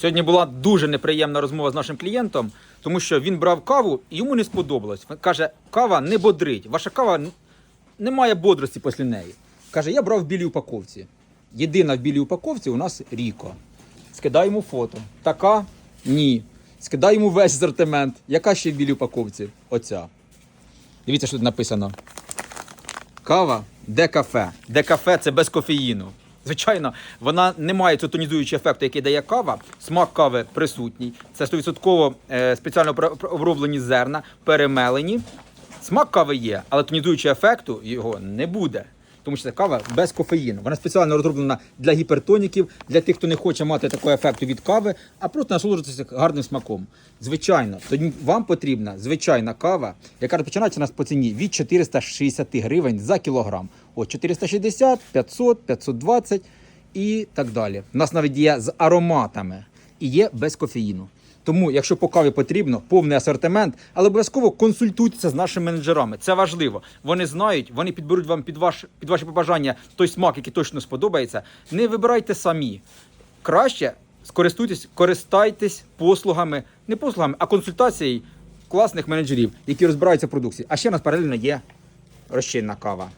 Сьогодні була дуже неприємна розмова з нашим клієнтом, тому що він брав каву і йому не сподобалось. Він каже, кава не бодрить. Ваша кава не має бодрості після неї. Каже, я брав в білій упаковці. Єдина в білій упаковці у нас Ріко. Скидаємо фото. Така? Ні. Скидаємо весь асортимент. Яка ще в білій упаковці? Оця. Дивіться, що тут написано. Кава де кафе. Де кафе це без кофеїну. Звичайно, вона не має цього тонізуючого ефекту, який дає кава. Смак кави присутній. Це 100% е, спеціально оброблені зерна, перемелені. Смак кави є, але тонізуючого ефекту його не буде. Тому що це кава без кофеїну. Вона спеціально розроблена для гіпертоніків, для тих, хто не хоче мати такого ефекту від кави, а просто насолоджуватися гарним смаком. Звичайно, тоді вам потрібна звичайна кава, яка починається у нас по ціні від 460 гривень за кілограм. От 460, 500, 520 і так далі. У нас навіть є з ароматами і є без кофеїну. Тому, якщо по каві потрібно, повний асортимент, але обов'язково консультуйтеся з нашими менеджерами. Це важливо. Вони знають, вони підберуть вам під, ваш, під ваші побажання той смак, який точно сподобається. Не вибирайте самі. Краще скористуйтесь, користайтесь послугами, не послугами, а консультацією класних менеджерів, які розбираються в продукції. А ще в нас паралельно є розчинна кава.